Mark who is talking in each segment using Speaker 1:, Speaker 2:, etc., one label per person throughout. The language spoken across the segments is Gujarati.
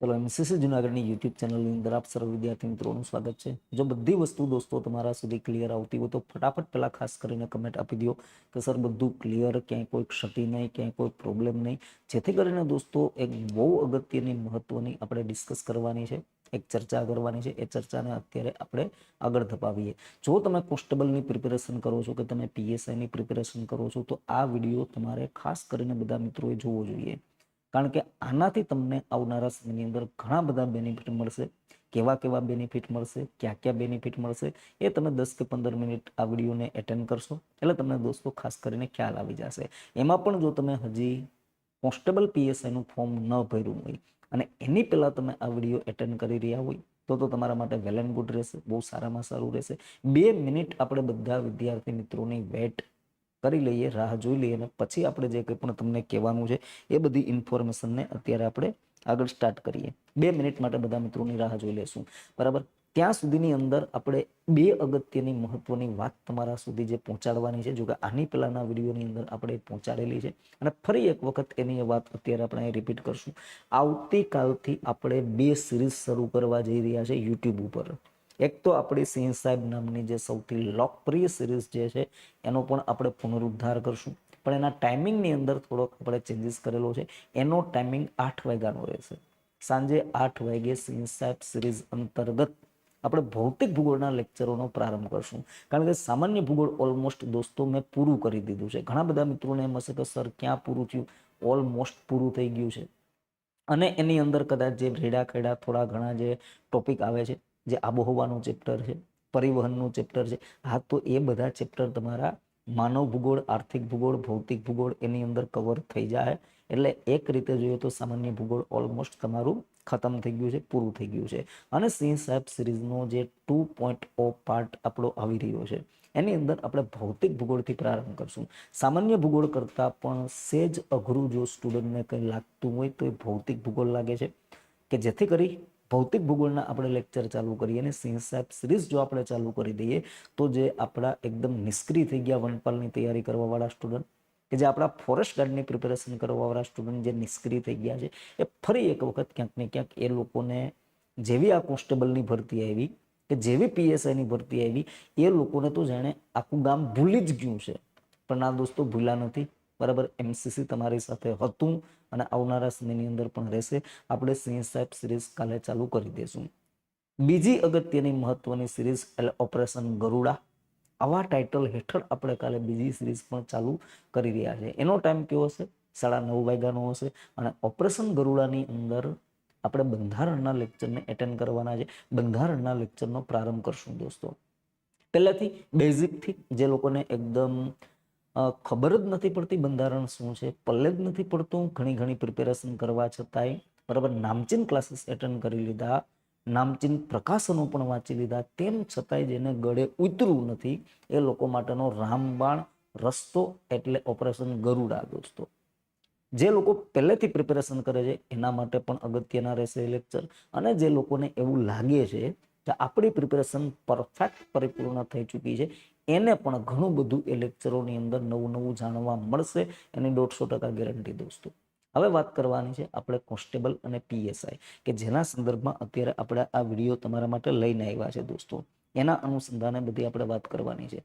Speaker 1: ચલો એમસીસી જુનાગઢની યુટ્યુબ ચેનલની અંદર આપ સર્વ વિદ્યાર્થી મિત્રોનું સ્વાગત છે. જો બધી વસ્તુ દોસ્તો તમારા સુધી ક્લિયર આવતી હોય તો ફટાફટ પહેલાં ખાસ કરીને કમેન્ટ આપી દો કે સર બધું ક્લિયર ક્યાંય કોઈ ક્ષતિ નહીં, ક્યાંય કોઈ પ્રોબ્લેમ નહીં. જેથી કરીને દોસ્તો એક બહુ અગત્યની, મહત્વની આપણે ડિસ્કસ કરવાની છે, એક ચર્ચા કરવાની છે. એ ચર્ચાને અત્યારે આપણે આગળ ધપાવીએ. જો તમે કોન્સ્ટેબલની પ્રિપેરેશન કરો છો કે તમે પીએસઆઈની પ્રિપેરેશન કરો છો તો આ વીડિયો તમારે ખાસ કરીને બધા મિત્રોએ જોવો જોઈએ. કારણ કે આનાથી તમને આવનારા સમયની અંદર ઘણા બધા બેનિફિટ મળશે. કેવા કેવા બેનિફિટ મળશે, ક્યાં ક્યાં બેનિફિટ મળશે, એ તમે દસ કે પંદર મિનિટ આ વિડીયોને એટેન્ડ કરશો. એટલે તમને દોસ્તો ખાસ કરીને ખ્યાલ આવી જશે. એમાં પણ જો તમે હજી કોન્સ્ટેબલ પીએસઆઈનું ફોર્મ ન ભર્યું હોય અને એની પહેલાં તમે આ વીડિયો એટેન્ડ કરી રહ્યા હોય, તો તો તમારા માટે વેલ એન્ડ ગુડ રહેશે, બહુ સારામાં સારું રહેશે. બે મિનિટ આપણે બધા વિદ્યાર્થી મિત્રોની વેટ કરી લઈએ, રાહ જોઈ લઈએ અને પછી આપણે જે કંઈ પણ તમને કહેવાનું છે, એ બધી ઇન્ફોર્મેશનને અત્યારે આપણે આગળ સ્ટાર્ટ કરીએ. બે મિનિટ માટે બધા મિત્રોની રાહ જોઈ લેશું. બરાબર? ત્યાં સુધીની અંદર આપણે બે અગત્યની મહત્વની વાત તમારા સુધી જે પહોંચાડવાની છે જો કે આની પહેલાંના વિડીયોની અંદર આપણે પહોંચાડેલી છે. અને ફરી એક વખત એની વાત અત્યારે આપણે રિપીટ કરશું. આવતીકાલથી આપણે બે સિરીઝ શરૂ કરવા જઈ રહ્યા છે યુટ્યુબ ઉપર. એક તો આપણી સિંહ સાહેબ નામની જે સૌથી લોકપ્રિય સિરીઝ જે છે, એનો પણ આપણે પુનરુદ્ધાર કરશું. પણ એના ટાઈમિંગની અંદર થોડોક આપણે ચેન્જીસ કરેલો છે. એનો ટાઈમિંગ આઠ વાગ્યાનો રહેશે સાંજે આઠ વાગે સિંહ સાહેબ સિરીઝ અંતર્ગત આપણે ભૌતિક ભૂગોળના લેક્ચરોનો પ્રારંભ કરશું. કારણ કે સામાન્ય ભૂગોળ ઓલમોસ્ટ દોસ્તો મેં પૂરું કરી દીધું છે. ઘણા બધા મિત્રોને એમ હશે કે, સર, ક્યાં પૂરું થયું? ઓલમોસ્ટ પૂરું થઈ ગયું છે. અને એની અંદર કદાચ જે રેડા ખેડા થોડા ઘણા જે ટોપિક આવે છે જે આબોહવાનું ચેપ્ટર છે, પરિવહનનું ચેપ્ટર છે, હા, તો એ બધા ચેપ્ટર તમારા માનવ ભૂગોળ, આર્થિક ભૂગોળ, ભૌતિક ભૂગોળ એની અંદર કવર થઈ જાય. એટલે એક રીતે જોઈએ તો સામાન્ય ભૂગોળ ઓલમોસ્ટ તમારું ખતમ થઈ ગયું છે, પૂરું થઈ ગયું છે. અને સિંહ સાહેબ સિરીઝનો જે ટુ પોઈન્ટ ઓ પાર્ટ આપણો આવી રહ્યો છે, એની અંદર આપણે ભૌતિક ભૂગોળથી પ્રારંભ કરશું. સામાન્ય ભૂગોળ કરતાં પણ સેજ અઘરું જો સ્ટુડન્ટને કંઈ લાગતું હોય તો એ ભૌતિક ભૂગોળ લાગે છે, કે જેથી કરી ભૌતિક ભૂગોળના આપણે લેક્ચર ચાલુ કરીએ અને સિંહ સાહેબ સિરીઝ જો આપણે ચાલુ કરી દઈએ, તો જે આપણા એકદમ નિષ્ક્રિય થઈ ગયા વનપાલની તૈયારી કરવાવાળા સ્ટુડન્ટ કે જે આપણા ફોરેસ્ટ ગાર્ડની પ્રિપેરેશન કરવાવાળા સ્ટુડન્ટ જે નિષ્ક્રિય થઈ ગયા છે, એ ફરી એક વખત ક્યાંક ને ક્યાંક એ લોકોને જેવી આ કોન્સ્ટેબલની ભરતી આવી કે જેવી પીએસઆઈની ભરતી આવી, એ લોકોને તો જાણે આખું ગામ ભૂલી જ ગયું છે. પણ આ દોસ્તો ભૂલા નથી. બરાબર? એમસીસી તમારી સાથે હતું અને આવનારા સમયની અંદર પણ રહેશે. આપણે સિંહ સાહેબ સિરીઝ કાલે ચાલુ કરી દઈશું બીજી અગત્યની મહત્વની સિરીઝ એટલે ઓપરેશન ગરુડા. આવા ટાઇટલ હેઠળ આપણે કાલે બીજી સિરીઝ પણ ચાલુ કરી રહ્યા છે. એનો ટાઈમ કેવો હશે? સાડા નવ વાગ્યાનો હશે. અને ઓપરેશન ગરુડાની અંદર આપણે બંધારણના લેક્ચરને એટેન્ડ કરવાના છે. બંધારણના લેક્ચરનો પ્રારંભ કરશું દોસ્તો. પહેલાથી બેઝિકથી જે લોકોને એકદમ ખબર જ નથી પડતી બંધારણ શું છે, પલ્લે જ નથી પડતું. ઘણી ઘણી પ્રિપેરેશન કરવા છતાંય, બરાબર, નામચીન ક્લાસીસ એટેન્ડ કરી લીધા, નામચીન પ્રકાશનો પણ વાંચી લીધા. તેમ છતાંય જેને ગળે ઉતરવું નથી, એ લોકો માટેનો રામબાણ રસ્તો એટલે ઓપરેશન ગરુડા દોસ્તો. જે લોકો પહેલેથી પ્રિપેરેશન કરે છે, એના માટે પણ અગત્યના રહેશે લેક્ચર અને જે લોકોને એવું લાગે છે કે આપણી પ્રિપેરેશન પરફેક્ટ પરિપૂર્ણ થઈ ચૂકી છે. એને પણ ઘણું બધું એ લેક્ચરોની અંદર નવું નવું જાણવા મળશે એની દોઢસો ટકા ગેરંટી દોસ્તો હવે વાત કરવાની છે આપણે કોન્સ્ટેબલ અને પીએસઆઈ કે જેના સંદર્ભમાં અત્યારે આપણે આ વીડિયો તમારા માટે લઈને આવ્યા છે દોસ્તો. એના અનુસંધાને બધી આપણે વાત કરવાની છે.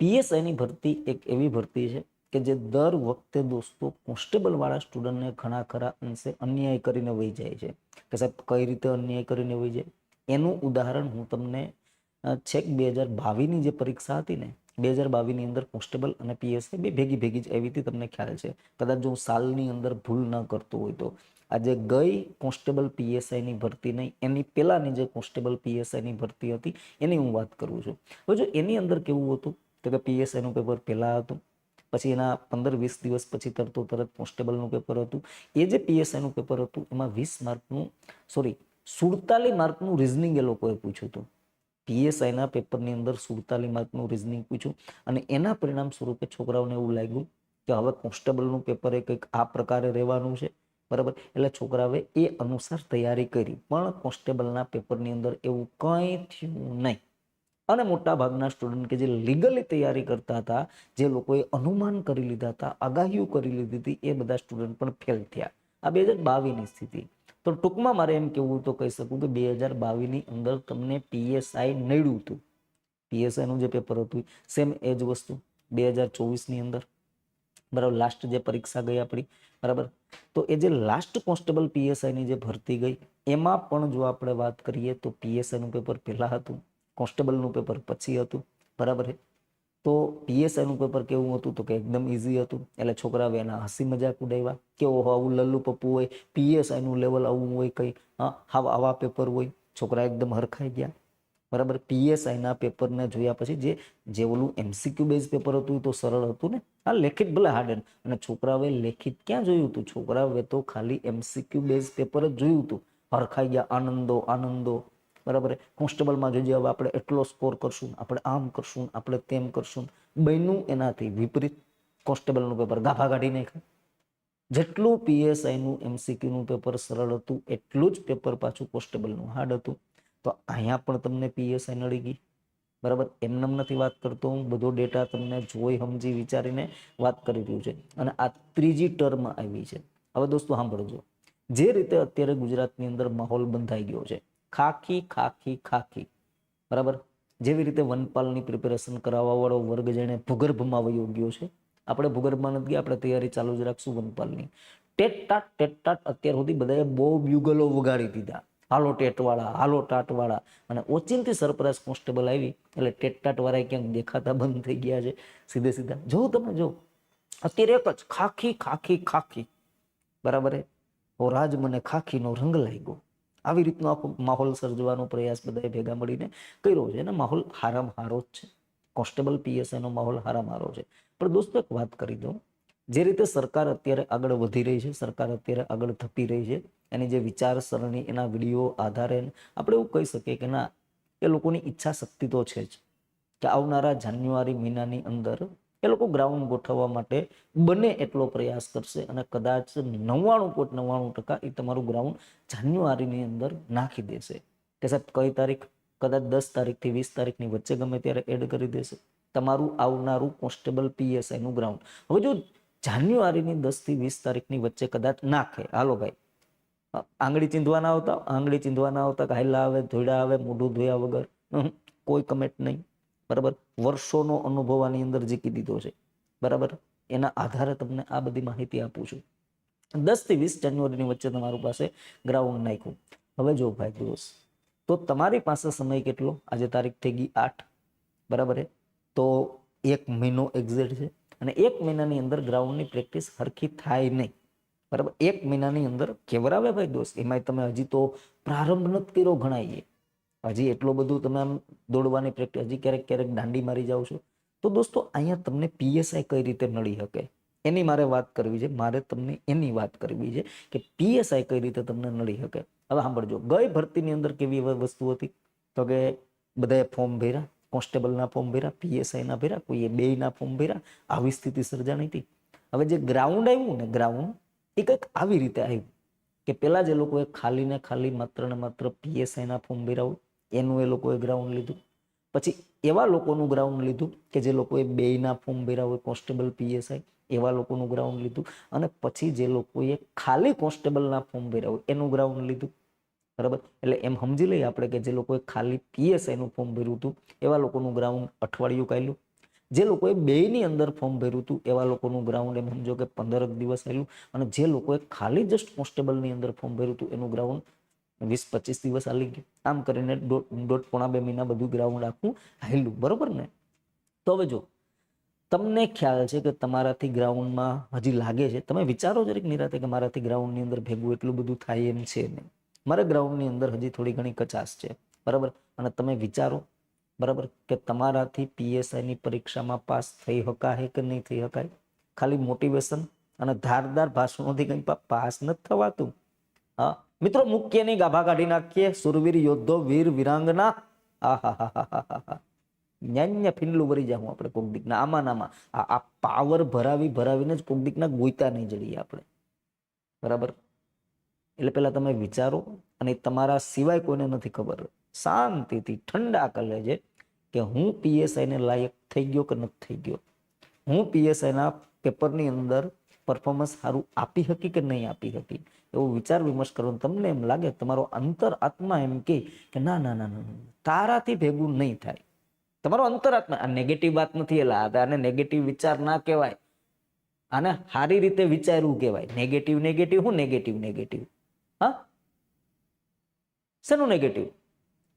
Speaker 1: પીએસઆઈની ભરતી એક એવી ભરતી છે કે જે દર વખતે દોસ્તો કોન્સ્ટેબલ વાળા સ્ટુડન્ટને ઘણા ખરા અંશે અન્યાય કરીને વહી જાય છે. કે સાહેબ, કઈ રીતે અન્યાય કરીને વહી જાય? એનું ઉદાહરણ હું તમને છેક બે હજાર બાવીસની જે પરીક્ષા હતી ને, બે હજાર બાવીસની અંદર કોન્સ્ટેબલ અને પીએસઆઈ બે ભેગી ભેગી જ આવી હતી તમને ખ્યાલ છે. કદાચ જો હું સાલની અંદર ભૂલ ન કરતો હોય તો. આજે ગઈ કોન્સ્ટેબલ પીએસઆઈની ભરતી નહીં, એની પહેલાંની જે કોન્સ્ટેબલ પીએસઆઈની ભરતી હતી, એની હું વાત કરું છું. હવે જો એની અંદર કેવું હતું, તો કે પીએસઆઈનું પેપર પહેલાં હતું, પછી એના પંદર વીસ દિવસ પછી તરતો તરત કોન્સ્ટેબલનું પેપર હતું. એ જે પીએસઆઈનું પેપર હતું, એમાં વીસ માર્કનું, સોરી સુડતાલીસ માર્કનું રિઝનિંગ એ લોકોએ પૂછ્યું હતું. પીએસઆઈના પેપરની અંદર સુડતાલી માર્કનું રિઝનિંગ પૂછ્યું અને એના પરિણામ સ્વરૂપે છોકરાઓને એવું લાગ્યું કે હવે કોન્સ્ટેબલનું પેપર એ કંઈક આ પ્રકારે રહેવાનું છે, બરાબર? એટલે છોકરાઓએ એ અનુસાર તૈયારી કરી, પણ કોન્સ્ટેબલના પેપરની અંદર એવું કંઈ થયું નહીં. અને મોટા ભાગના સ્ટુડન્ટ કે જે લીગલી તૈયારી કરતા હતા, જે લોકોએ અનુમાન કરી લીધા હતા, આગાહીઓ કરી લીધી હતી, એ બધા સ્ટુડન્ટ પણ ફેલ થયા. આ બે હજાર બાવીસની સ્થિતિ. તો ટૂંકમાં મારે એમ કેવું તો કહી શકું કે બે હજાર બાવીસની અંદર તમને પીએસઆઈ નડ્યું હતું. પીએસઆઈનું જે પેપર હતું સેમ એ જ વસ્તુ, બે હજાર ચોવીસની અંદર. બરાબર લાસ્ટ જે પરીક્ષા ગઈ આપણી, બરાબર? તો એ જે લાસ્ટ કોન્સ્ટેબલ પીએસઆઈની જે ભરતી ગઈ, એમાં પણ જો આપણે વાત કરીએ તો પીએસઆઈનું પેપર પહેલાં હતું કોન્સ્ટેબલનું પેપર પછી હતું, બરાબર છે? તો પીએસઆઈનું પેપર કેવું હતું? તો કે એકદમ ઇઝી હતું. એટલે છોકરાઓ એના હસી મજાક ઉડાવ્યા કે ઓહો, આવું લલ્લુ પપ્પુ હોય પીએસઆઈનું લેવલ આવું હોય કંઈ. હા આવા આવા પેપર હોય. છોકરા એકદમ હરખાઈ ગયા. બરાબર? પીએસઆઈના પેપરને જોયા પછી જે જે ઓલું એમસીક્યુ બેઝ પેપર હતું તો સરળ હતું ને? આ લેખિત ભલે હાર્ડન અને છોકરાઓએ લેખિત ક્યાં જોયું હતું? છોકરાઓએ તો ખાલી એમસીક્યુ બેઝ પેપર જ જોયું હતું. હરખાઈ ગયા, આનંદો આનંદો. બરાબર? કોન્સ્ટેબલમાં જોઈએ હવે આપણે એટલો સ્કોર કરશું, આપણે આમ કરશું, આપણે તેમ કરશું, બન્યું એનાથી વિપરીત કોન્સ્ટેબલનું પેપર ગાભા કાઢી નાખ્યું. જેટલું પીએસઆઈનું એમસીક્યુનું પેપર સરળ હતું, એટલું જ પેપર પાછું કોન્સ્ટેબલનું હાર્ડ હતું. તો અહીંયા પણ તમને પીએસઆઈ નડી ગઈ. બરાબર? એમનેમ નથી વાત કરતો હું, બધો ડેટા તમને જોઈ સમજી વિચારીને વાત કરી રહ્યું છે. અને આ ત્રીજી ટર્મ આવી છે. હવે દોસ્તો સાંભળજો. જે રીતે અત્યારે ગુજરાતની અંદર માહોલ બંધાઈ ગયો છે ખાખી ખાખી ખાખી. બરાબર? જેવી રીતે વનપાલની પ્રિપેરેશન કરાવવા વાળો વર્ગ જેણે ભૂગર્ભમાં વયો ગયો છે, આપણે ભૂગર્ભમાં નથી ગયા, આપણે તૈયારી ચાલુ જ રાખશું વનપાલની. ટેટટાટ ટેટ ટાટ અત્યાર સુધી બધાએ બહુ બ્યુગલો વગાડી દીધા. હાલો ટેટવાળા, હાલો ટાટવાળા. અને ઓચિંતી સરપ્રાઈઝ કોન્સ્ટેબલ આવી, એટલે ટેટ ટાટવાળા ક્યાંક દેખાતા બંધ થઈ ગયા છે, સીધે સીધા. જો તમે જો અત્યારે એક જ ખાખી ખાખી ખાખી. બરાબર ઓ રાજ મને ખાખીનો રંગ લાગ્યો. આવી રીતનો આખો માહોલ સર્જવાનો પ્રયાસ બધાએ ભેગા મળીને કર્યો છે. અને માહોલ હારામ હારો જ છે. કોન્સ્ટેબલ પીએસઆઈનો માહોલ હારામ હારો છે. પણ દોસ્તો એક વાત કરી દઉં. જે રીતે સરકાર અત્યારે આગળ વધી રહી છે, સરકાર અત્યારે આગળ થપી રહી છે, એની જે વિચારસરણી, એના વીડિયો આધારે આપણે એવું કહી શકીએ કે ના, એ લોકોની ઈચ્છા શક્તિ તો છે જ. કે આવનારા જાન્યુઆરી મહિનાની અંદર એ લોકો ગ્રાઉન્ડ ગોઠવવા માટે બને એટલો પ્રયાસ કરશે અને કદાચ નવ્વાણું પોઈન્ટ નવ્વાણું ટકા એ તમારું ગ્રાઉન્ડ જાન્યુઆરીની અંદર નાખી દેશે. કે સાહેબ, કઈ તારીખ? કદાચ દસ તારીખથી વીસ તારીખની વચ્ચે ગમે ત્યારે એડ કરી દેશે. તમારું આવનારું કોન્સ્ટેબલ પીએસઆઈનું ગ્રાઉન્ડ. હવે જો જાન્યુઆરીની દસથી વીસ તારીખની વચ્ચે કદાચ નાખે, હાલો ભાઈ. આંગળી ચીંધવા ના આવતા, આંગળી ચીંધવા ના આવતા ઘાયલા આવે ધોઈડા આવે, મોઢું ધોયા વગર. કોઈ કમેન્ટ નહીં. બરાબર? વર્ષોનો અનુભવ આની અંદર જીકી દીધો છે. બરાબર? એના આધારે તમને આ બધી માહિતી આપું છું. દસથી વીસ જાન્યુઆરીની વચ્ચે તમારું પાસે ગ્રાઉન્ડ નાખ્યું. હવે જો ભાઈ દિવસ. તો તમારી પાસે સમય કેટલો? આજે તારીખ થઈ ગઈ આઠ. બરાબર તો એક મહિનો એક્ઝેક્ટ છે. અને એક મહિનાની અંદર ગ્રાઉન્ડની પ્રેક્ટિસ હરખી થાય નહીં. બરાબર? એક મહિનાની અંદર કેવરાવે ભાઈ દોસ્ત એમાંય તમે હજી તો પ્રારંભ નથી કર્યો ગણાઈએ હજી એટલું બધું તમે આમ દોડવાની પ્રેક્ટિસ હજી ક્યારેક ક્યારેક દાંડી મારી જાઓ છો. તો દોસ્તો, અહીંયા તમને પીએસઆઈ કઈ રીતે મળી શકે? એની મારે વાત કરવી છે. મારે તમને એની વાત કરવી છે કે પીએસઆઈ કઈ રીતે તમને નડી શકે? હવે સાંભળજો. ગઈ ભરતીની અંદર કેવી વસ્તુ હતી? તો કે બધાએ ફોર્મ ભર્યા કોન્સ્ટેબલના ફોર્મ ભર્યા પીએસઆઈના ભર્યા, કોઈએ બેયના ફોર્મ ભર્યા, આવી સ્થિતિ સર્જાણી હતી. હવે જે ગ્રાઉન્ડ આવ્યું ને ગ્રાઉન્ડ એ કંઈક આવી રીતે આવ્યું કે પેલા જે લોકોએ ખાલી ને ખાલી માત્ર ને માત્ર પીએસઆઈના ફોર્મ ભર્યા હોય એનું એ લોકોએ ગ્રાઉન્ડ લીધું. પછી એવા લોકોનું ગ્રાઉન્ડ લીધું કે જે લોકોએ બેયના ફોર્મ ભર્યા હોય, કોન્સ્ટેબલ પીએસઆઈ, એવા લોકોનું ગ્રાઉન્ડ લીધું. અને પછી જે લોકોએ ખાલી કોન્સ્ટેબલના ફોર્મ ભર્યા હોય, એનું ગ્રાઉન્ડ લીધું. બરાબર? એટલે એમ સમજી લઈએ આપણે કે જે લોકોએ ખાલી પીએસઆઈનું ફોર્મ ભર્યું હતું, એવા લોકોનું ગ્રાઉન્ડ અઠવાડિયું કાઢ્યું. જે લોકોએ બેયની અંદર ફોર્મ ભર્યું હતું, એવા લોકોનું ગ્રાઉન્ડ એમ સમજો કે પંદર દિવસ આવેલું અને જે લોકોએ ખાલી જસ્ટ કોન્સ્ટેબલની અંદર ફોર્મ ભર્યું હતું, એનું ગ્રાઉન્ડ વીસ પચીસ દિવસ હાલી ગયો આમ કરીને દોઢ પોણા બે મહિના બધું ગ્રાઉન્ડ આખું હાલ્યું, બરોબર ને? તો હવે જો, તમને ખ્યાલ છે કે તમારાથી ગ્રાઉન્ડમાં હજી લાગે છે, તમે વિચારો જરીક નિરાતે કે મારાથી ગ્રાઉન્ડની અંદર ભેગું એટલું બધું થાય એમ છે નહીં. મારા ગ્રાઉન્ડની અંદર હજી થોડી ઘણી કચાશ છે, બરાબર? અને તમે વિચારો, બરાબર, કે તમારાથી પીએસઆઈની પરીક્ષામાં પાસ થઈ શકાય કે નહીં થઈ શકાય ખાલી મોટિવેશન અને ધારદાર ભાષણોથી કંઈ પાસ નથી થવાતું? હા મિત્રો મુખ્યની ગાભા કાઢી નાખીએ. સુરવીર, યોદ્ધો, વીર, વિરાંગના. ન્યાન્ય ફીંડલું ભરી જાઉં આપણે કોક દીકના આમાં. નામાં આ પાવર ભરાવી, ભરાવીને જ કોક દીકના ગોઈતા નહીં જડીએ આપણે. બરાબર? એટલે પેલા તમે વિચારો અને તમારા સિવાય કોઈને નથી ખબર. શાંતિથી ઠંડા કલે છે કે હું પીએસઆઈને લાયક થઈ ગયો કે નથી થઈ ગયો? હું પીએસઆઈના પેપરની અંદર પરફોર્મન્સ સારું આપી શકી કે નહીં આપી શકી એવો વિચાર વિમર્શ કરો તમને એમ લાગે તમારો અંતર આત્મા એમ કે ના ના ના ના તારાથી ભેગું નહીં થાય. તમારો અંતરાત્મા આ નેગેટિવ વાત નથી, એટલે આને નેગેટિવ વિચાર ના કહેવાય. આને સારી રીતે વિચારવું કહેવાય. નેગેટિવ નેગેટિવ હું નેગેટિવ નેગેટિવ હા? શેનું નેગેટિવ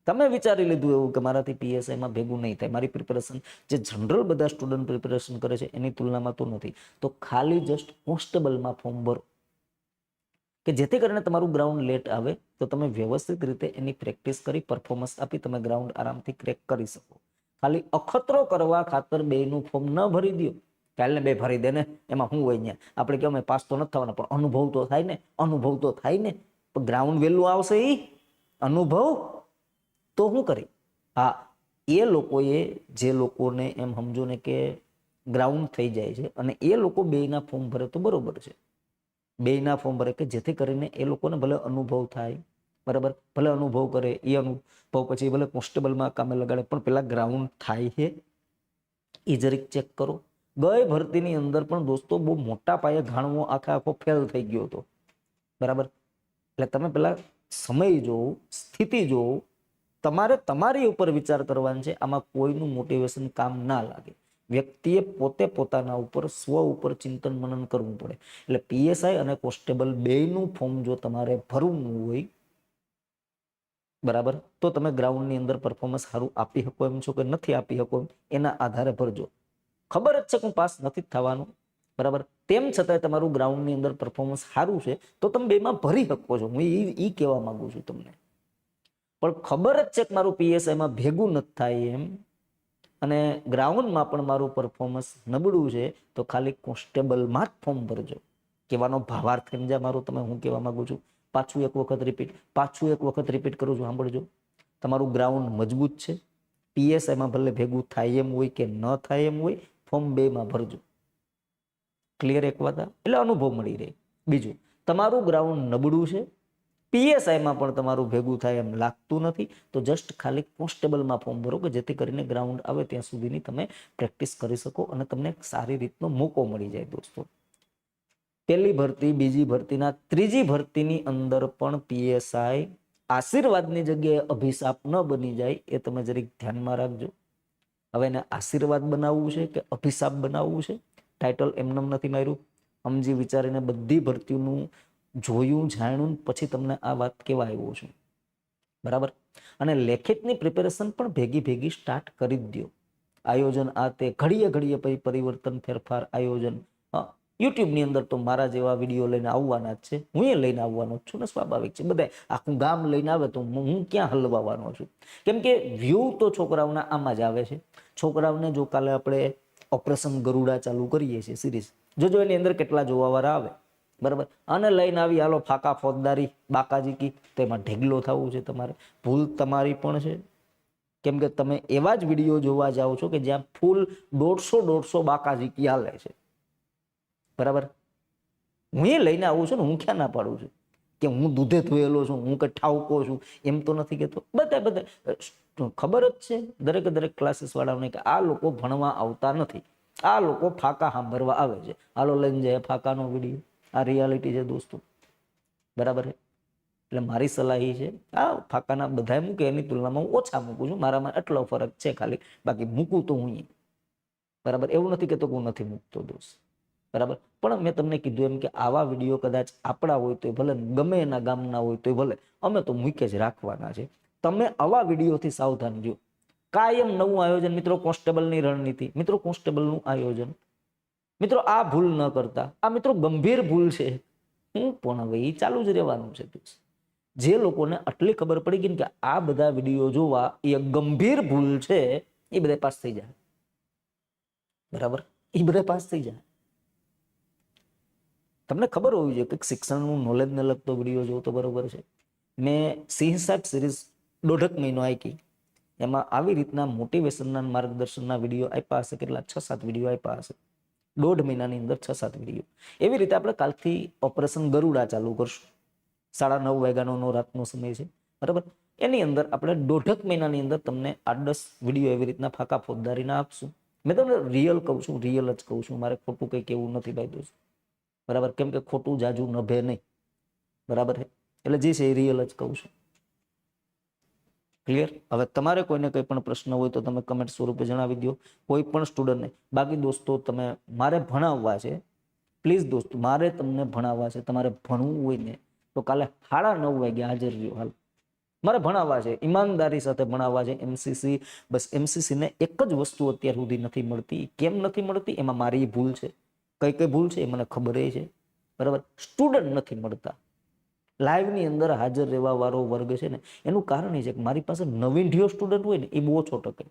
Speaker 1: તમે વિચારી લીધું એવું કે મારાથી પીએસઆઈમાં ભેગું નહીં થાય. મારી પ્રિપેરેશન જે જનરલ બધા સ્ટુડન્ટ પ્રિપેરેશન કરે છે, એની તુલનામાં તો નથી. તો ખાલી જસ્ટ કોન્સ્ટેબલમાં ફોર્મ ભરો. કે જેથી કરીને તમારું ગ્રાઉન્ડ લેટ આવે, તો તમે વ્યવસ્થિત રીતે એની પ્રેક્ટિસ કરી પરફોર્મન્સ આપી તમે ગ્રાઉન્ડ આરામથી ક્રેક કરી શકો. ખાલી અખતરો કરવા ખાતર બેનું ફોર્મ ન ભરી દો. કાલે બે ભરી દે ને, એમાં શું હોય ને આપણે કેવું પાસ તો નથી થવાના, પણ અનુભવ તો થાય ને, અનુભવ તો થાય ને. પણ ગ્રાઉન્ડ વહેલું આવશે એ અનુભવ તો શું કરી. હા, એ લોકોએ જે લોકોને એમ સમજો ને કે ગ્રાઉન્ડ થઈ જાય છે, અને એ લોકો બેના ફોર્મ ભરે તો બરોબર છે. બેયના ફોર્મ ભરે કે જેથી કરીને એ લોકોને ભલે અનુભવ થાય, બરાબર? ભલે અનુભવ કરે, એ અનુભવ પછી ભલે કોન્સ્ટેબલમાં કામે લગાડે, પણ પેલા ગ્રાઉન્ડ થાય છે. એ જરીક ચેક કરો. ગઈ ભરતીની અંદર પણ દોસ્તો બહુ મોટા પાયે ઘાણવો આખે આખો ફેલ થઈ ગયો હતો. બરાબર? એટલે તમે પેલા સમય જોવો, સ્થિતિ જોવો. તમારે તમારી ઉપર વિચાર કરવાનો છે, આમાં કોઈનું મોટિવેશન કામ ના લાગે. વ્યક્તિએ પોતે પોતાના ઉપર, સ્વ ઉપર ચિંતન મનન કરવું પડે. એટલે પીએસઆઈ અને કોન્સ્ટેબલ બેયનું ફોર્મ જો તમારે ભરવું હોય, બરાબર, તો તમે ગ્રાઉન્ડની અંદર પરફોર્મન્સ સારું આપી શકો એમ છો કે નથી આપી શકો એમ, એના આધારે ભરજો. ખબર જ છે કે હું પાસ નથી થવાનું, બરાબર? તેમ છતાંય તમારું ગ્રાઉન્ડની અંદર પરફોર્મન્સ સારું છે, તો તમે બેમાં ભરી શકો છો. હું એ કહેવા માંગુ છું તમને. પણ ખબર જ છે કે મારું પીએસઆઈમાં ભેગું નથી થાય એમ અને ગ્રાઉન્ડમાં પણ મારું પરફોર્મન્સ નબળું છે, તો ખાલી કોન્સ્ટેબલમાં જ ફોર્મ ભરજો. કહેવાનો ભાવાર્થ સમજા મારું, તમે હું કહેવા માંગુ છું? પાછું એક વખત રિપીટ પાછું એક વખત રિપીટ કરું છું, સાંભળજો. તમારું ગ્રાઉન્ડ મજબૂત છે. પીએસઆઈમાં ભલે ભેગું થાય એમ હોય કે ન થાય એમ હોય ફોર્મ બેમાં ભરજો. ક્લિયર એક વાત? એટલે અનુભવ મળી રહે. બીજું, તમારું ગ્રાઉન્ડ નબળું છે પીએસઆઈમાં પણ તમારું ભેગું થાય એમ લાગતું નથી, તો જસ્ટ ખાલી કોન્સ્ટેબલમાં ફોર્મ ભરો કે જેથી કરીને ગ્રાઉન્ડ આવે ત્યાં સુધીની તમે પ્રેક્ટિસ કરી શકો અને તમને સારી રીતનો મોકો મળી જાય દોસ્તો. પહેલી ભરતી, બીજી ભરતીના ત્રીજી ભરતીની અંદર પણ પીએસઆઈ આશીર્વાદની જગ્યાએ અભિશાપ ન બની જાય એ તમે જરીક ધ્યાનમાં રાખજો. હવે એને આશીર્વાદ બનાવવું છે કે અભિશાપ બનાવવું છે? ટાઇટલ એમનેમ નથી માર્યું. સમજી વિચારીને બધી ભરતીઓનું જોયું, જાણ્યું પછી તમને આ વાત કેવા આવ્યો છું? બરાબર? અને લેખિતની પ્રિપેરેશન પણ ભેગી ભેગી સ્ટાર્ટ કરી જ દો આયોજન આ તે ઘડીએ ઘડીએ પછી પરિવર્તન, ફેરફાર, આયોજન. હા, યુટ્યુબની અંદર તો મારા જેવા વીડિયો લઈને આવવાના જ છે. હું એ લઈને આવવાનો જ છું ને સ્વાભાવિક છે. બધા આખું ગામ લઈને આવે તો હું ક્યાં હલવાવાનો છું? કેમ કે વ્યૂ તો છોકરાઓના આમાં જ આવે છે. છોકરાઓને જો કાલે આપણે ઓપરેશન ગરુડા ચાલુ કરીએ છીએ સિરીઝ જોજો એની અંદર કેટલા જોવાવાળા આવે. બરાબર? અને લઈને આવી હાલો ફાકા ફોજદારી બાકાજી કી તેમાં ઢેગલો થવું છે તમારે. ભૂલ તમારી પણ છે. કેમ કે તમે એવા જ વીડિયો જોવા જાઓ છો કે જ્યાં ફૂલ દોઢસો દોઢસો બાકાજી કી હાલે છે. બરાબર? હું એ લઈને આવું છું ને હું ક્યાં ના પાડું છું? કે હું દૂધે ધોયેલો છું, હું કે ઠાવકો છું, એમ તો નથી કહેતો. બધા બધા ખબર જ છે. દરેક દરેક ક્લાસીસ વાળાઓને કે આ લોકો ભણવા આવતા નથી. આ લોકો ફાકા સાંભળવા આવે છે. હાલો લઈને જાય ફાકાનો વીડિયો. આ રિયાલિટી છે દોસ્તો. બરાબર છે? એટલે મારી સલાહ એ છે, આ ફાકાના બધા મૂકે, એની તુલનામાં હું ઓછા મૂકું છું. મારામાં એટલો ફરક છે ખાલી. બાકી મૂકું તો હું. બરાબર? એવું નથી કહેતો કે હું નથી મૂકતો દોસ્ત. બરાબર? પણ મેં તમને કીધું એમ કે આવા વીડિયો કદાચ આપણા હોય તો ભલે, ગમે એના ગામના હોય તો ભલે, અમે તો મૂકે જ રાખવાના છે. તમે આવા વિડીયોથી સાવધાન જો કાયમ નવું આયોજન, મિત્રો કોન્સ્ટેબલની રણનીતિ. મિત્રો કોન્સ્ટેબલનું આયોજન. મિત્રો, આ ભૂલ ન કરતા. આ મિત્રો ગંભીર ભૂલ છે. હું પણ હવે એ ચાલુ જ રહેવાનું છે. જે લોકોને આટલી ખબર પડી ગઈ કે આ બધા વીડિયો જોવા એ ગંભીર ભૂલ છે, એ બધા પાસ થઈ જાય. બરાબર? એ બધા પાસ થઈ જાય. તમને ખબર હોવી જોઈએ કે શિક્ષણનું નોલેજને લગતો વીડિયો જોવો તો બરોબર છે. મેં સિંહ સાહેબ સિરીઝ દોઢક મહિનો આઈકી એમાં આવી રીતના મોટિવેશનના માર્ગદર્શનના વીડિયો આપ્યા હશે, કેટલા? છ સાત વીડિયો આપ્યા હશે. દોઢ મહિનાની અંદર છ સાત વીડિયો એવી રીતે આપણે કાલથી ઓપરેશન ગરુડા ચાલુ કરશું. સાડા નવ વાગ્યાનો રાતનો સમય છે. બરાબર? એની અંદર આપણે દોઢક મહિનાની અંદર તમને આઠ દસ વીડિયો એવી રીતના ફાકા ફોજદારીના આપશું. મેં તમને રિયલ કહું છું રિયલ જ કહું છું. મારે ખોટું કંઈ કેવું નથી ભાઈ દોસ્ત બરાબર? કેમ કે ખોટું જાજુ નભે નહીં. બરાબર છે? એટલે જે છે એ રિયલ જ કહું છું. ક્લિયર હવે તમારે કોઈને કંઈ પણ પ્રશ્ન હોય તો તમે કમેન્ટ સ્વરૂપે જણાવી દો કોઈ પણ સ્ટુડન્ટને બાકી દોસ્તો, તમે મારે ભણાવવા છે. પ્લીઝ દોસ્તો, મારે તમને ભણાવવા છે. તમારે ભણવું હોય ને, તો કાલે સાડા નવ વાગે હાજર રહ્યો. હાલ. મારે ભણાવવા છે. ઈમાનદારી સાથે ભણાવવા છે. એમસીસી બસ એમસીસીને એક જ વસ્તુ અત્યાર સુધી નથી મળતી. કેમ નથી મળતી? એમાં મારી ભૂલ છે. કઈ કઈ ભૂલ છે? એ મને ખબર છે. બરાબર? સ્ટુડન્ટ નથી મળતા. લાઈવની અંદર હાજર રહેવા વાળો વર્ગ છે ને, એનું કારણ એ છે કે મારી પાસે નવીનઢિયો સ્ટુડન્ટ હોય ને, એ બહુ ઓછો ટકે.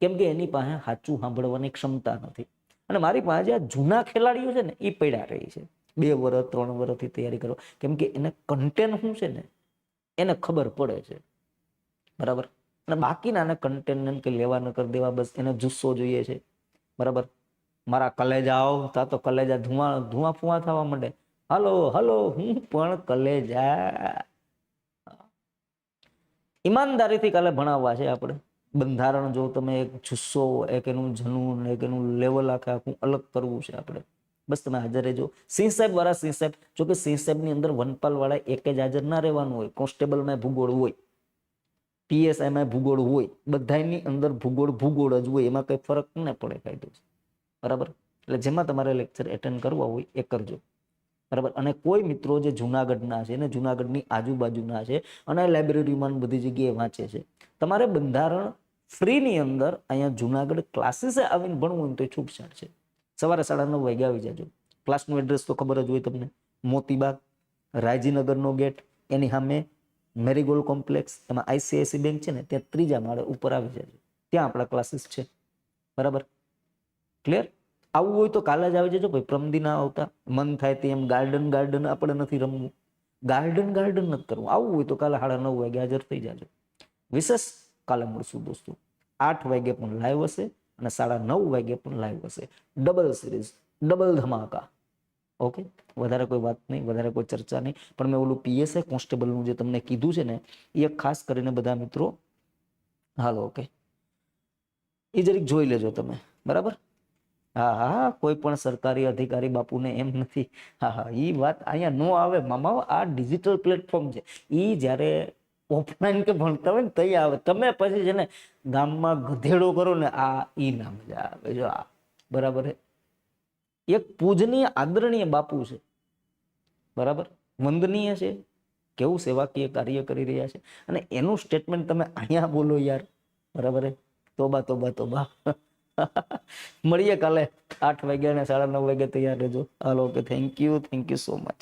Speaker 1: કેમ કે એની પાસે સાચું સાંભળવાની ક્ષમતા નથી. અને મારી પાસે જે આ જૂના ખેલાડીઓ છે ને, એ પડ્યા રહી છે. બે વર્ષ ત્રણ વર્ષથી તૈયારી કરો કેમ કે એને કન્ટેન્ટ શું છે ને, એને ખબર પડે છે. બરાબર? અને બાકીના કન્ટેન્ટ કે લેવા ન કરી દેવા, બસ એને જુસ્સો જોઈએ છે. બરાબર? મારા કલેજા આવો, તા તો કલેજા ધુમા ધુવા ફુવા થવા માંડે. હલો હલો, હું પણ કલેજા. ઈમાનદારીથી કાલે ભણાવવા છે આપણે. બંધારણ જો તમે એક જુસ્સો, એક એનું જનૂન, એક એનું લેવલ આખે આખું અલગ કરવું છે આપણે. બસ તમે હાજર રહેજો. સિંહ સાહેબ વાળા, સિંહ સાહેબ જો કે સિંહ સાહેબની અંદર વનપાલ વાળા એક જ હાજર ના રહેવાનું હોય. કોન્સ્ટેબલમાં ભૂગોળ હોય. પીએસઆઈમાં ભૂગોળ હોય. બધાની અંદર ભૂગોળ ભૂગોળ જ હોય. એમાં કઈ ફરક ન પડે કાયદો. બરાબર? એટલે જેમાં તમારે લેક્ચર એટેન્ડ કરવા હોય એ કરજો. બરાબર? અને કોઈ મિત્રો જે જુનાગઢના છે ને જુનાગઢની આજુબાજુના છે અને લાઇબ્રેરીમાં બધી જગ્યાએ વાંચે છે. તમારે બંધારણ ફ્રીની અંદર અહીંયા જુનાગઢ ક્લાસીસે આવીને ભણવું હોય તો એ છૂટછાટ છે. સવારે સાડા નવ વાગે આવી જાજો. ક્લાસનું એડ્રેસ તો ખબર જ હોય તમને. મોતીબાગ, રાયજીનગરનો ગેટ, એની સામે મેરીગોલ્ડ કોમ્પ્લેક્સ, એમાં આઈસીઆઈસી બેંક છે ને, ત્યાં ત્રીજા માળે ઉપર આવી જાજો. ત્યાં આપણા ક્લાસીસ છે. બરાબર? ક્લિયર? આવવું હોય તો કાલે જ આવી જજો ભાઈ, પ્રમદી ના આવતા. મન થાય તેમ ગાર્ડન ગાર્ડન આપણે નથી રમવું. ગાર્ડન ગાર્ડન નથી કરવું. આવવું હોય તો કાલે સાડા નવ વાગે હાજર થઈ જાજો. વિશેષ કાલે મળશું દોસ્તો. આઠ વાગે પણ લાઈવ હશે અને સાડા નવ વાગે પણ લાઈવ હશે. ડબલ સિરીઝ ડબલ ધમાકા. ઓકે વધારે કોઈ વાત નહીં, વધારે કોઈ ચર્ચા નહીં. પણ મેં ઓલું પીએસઆઈ કોન્સ્ટેબલનું જે તમને કીધું છે ને, એ ખાસ કરીને બધા મિત્રો, હાલો ઓકે એ જરીક જોઈ લેજો તમે. બરાબર? હા હા કોઈ પણ સરકારી અધિકારી બાપુને એમ નથી. હા હા એ વાત અહીંયા નો આવે. મામા, આ ડિજિટલ પ્લેટફોર્મ છે. એ જ્યારે ઓફલાઈન કે ભણતા હોય ને તઈ આવે. તમે પછી છે ને ગામમાં ગધેડો કરો ને, આ ઈ ના મજા આવે. જો આ બરાબર છે એક પૂજનીય, આદરણીય બાપુ છે. બરાબર? વંદનીય છે. કેવું સેવાકીય કાર્ય કરી રહ્યા છે. અને એનું સ્ટેટમેન્ટ તમે અહીંયા બોલો યાર. બરાબર તોબા તોબા તોબા. મળીએ કાલે આઠ વાગ્યા અને સાડા નવ વાગે તૈયાર રહેજો. Hello okay thank you thank you so much